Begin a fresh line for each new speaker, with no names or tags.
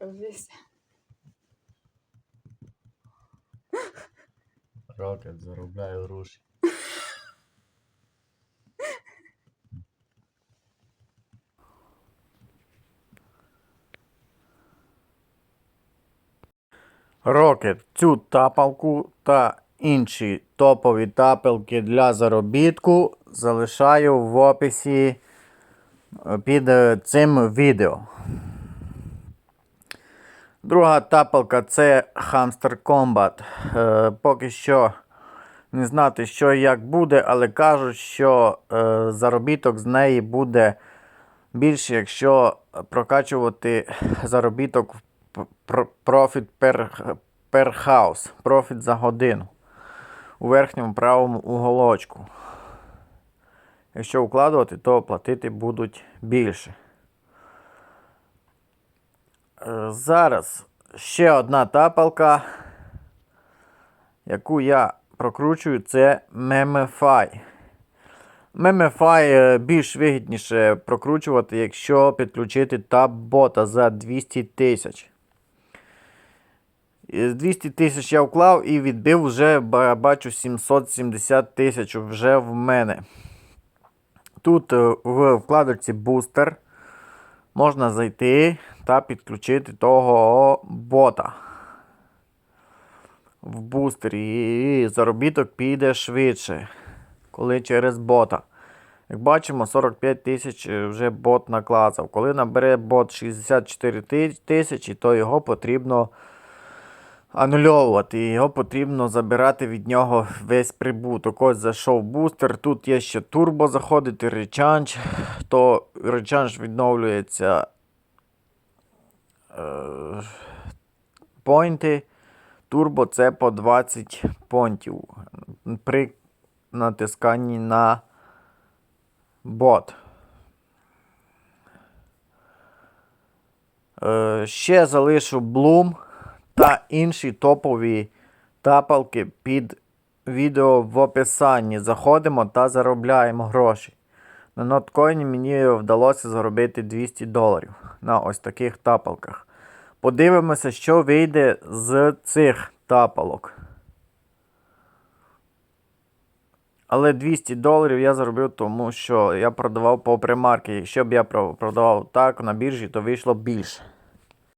Кажись.
Рокет заробляє гроші. Рокет цю тапалку та інші топові тапелки для заробітку залишаю в описі е, під е, цим відео. Друга тапалка це Hamster Combat. Е, поки що не знати, що і як буде, але кажуть, що е, заробіток з неї буде більше, якщо прокачувати заробіток в профіт per, per house, профіт за годину у верхньому правому уголочку. Якщо укладувати, то платити будуть більше. Е, Зараз ще одна тапалка, яку я прокручую, це Memify. Memify е, більш вигідніше прокручувати, якщо підключити таб-бота за 200 тисяч. З 200 тисяч я вклав і відбив вже ба- бачу 770 тисяч вже в мене. Тут е, в вкладочці бустер можна зайти та підключити того бота в бустері. І заробіток піде швидше, коли через бота. Як бачимо, 45 тисяч е, вже бот наклацав. Коли набере бот 64 тисячі, то його потрібно анульовувати. І Його потрібно забирати від нього весь прибуток. Ось зайшов бустер. Тут є ще турбо заходити, речанж. То речанж відновлюється поінти. Турбо це по 20 понтів при натисканні на бот. Е, ще залишу Bloom та інші топові тапалки під відео в описанні. Заходимо та заробляємо гроші. На ноткоїні мені вдалося заробити 200 доларів на ось таких тапалках. Подивимося, що вийде з цих тапалок. Але 200 доларів я заробив, тому що я продавав по примарки. Якщо б я продавав так на біржі, то вийшло більше.